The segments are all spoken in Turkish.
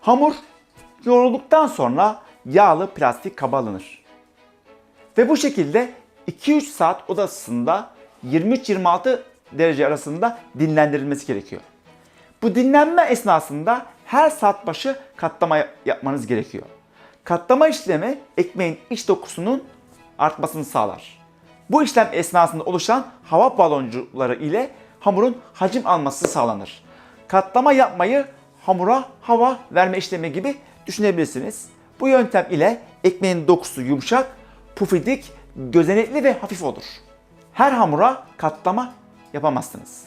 Hamur yoğrulduktan sonra yağlı plastik kaba alınır. Ve bu şekilde 2-3 saat oda ısısında 23-26 derece arasında dinlendirilmesi gerekiyor. Bu dinlenme esnasında her saat başı katlama yap- yapmanız gerekiyor. Katlama işlemi ekmeğin iç dokusunun artmasını sağlar. Bu işlem esnasında oluşan hava baloncukları ile hamurun hacim alması sağlanır. Katlama yapmayı hamura hava verme işlemi gibi düşünebilirsiniz. Bu yöntem ile ekmeğin dokusu yumuşak, pufidik, gözenekli ve hafif olur. Her hamura katlama yapamazsınız.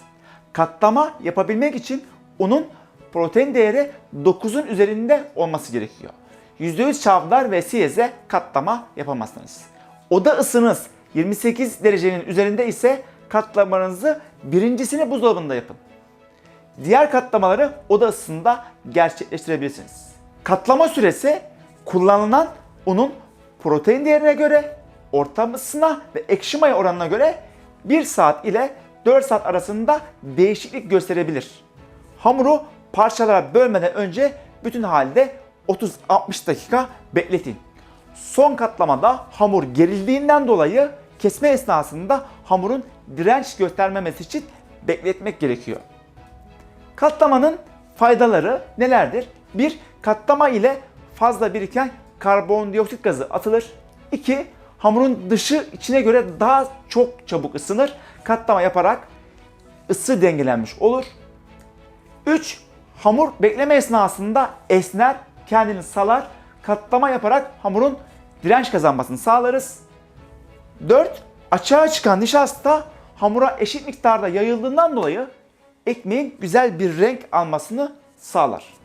Katlama yapabilmek için unun protein değeri 9'un üzerinde olması gerekiyor. %100 çavdar ve siyeze katlama yapamazsınız. Oda ısınız 28 derecenin üzerinde ise katlamanızı birincisini buzdolabında yapın. Diğer katlamaları oda ısısında gerçekleştirebilirsiniz. Katlama süresi kullanılan unun protein değerine göre, ortam ısısına ve ekşi maya oranına göre 1 saat ile 4 saat arasında değişiklik gösterebilir. Hamuru parçalara bölmeden önce bütün halde 30-60 dakika bekletin. Son katlamada hamur gerildiğinden dolayı kesme esnasında hamurun direnç göstermemesi için bekletmek gerekiyor. Katlamanın faydaları nelerdir? 1. Katlama ile fazla biriken karbondioksit gazı atılır. 2. Hamurun dışı içine göre daha çok çabuk ısınır. Katlama yaparak ısı dengelenmiş olur. 3. Hamur bekleme esnasında esner, kendini salar. Katlama yaparak hamurun direnç kazanmasını sağlarız. 4. Açığa çıkan nişasta hamura eşit miktarda yayıldığından dolayı ekmeğin güzel bir renk almasını sağlar.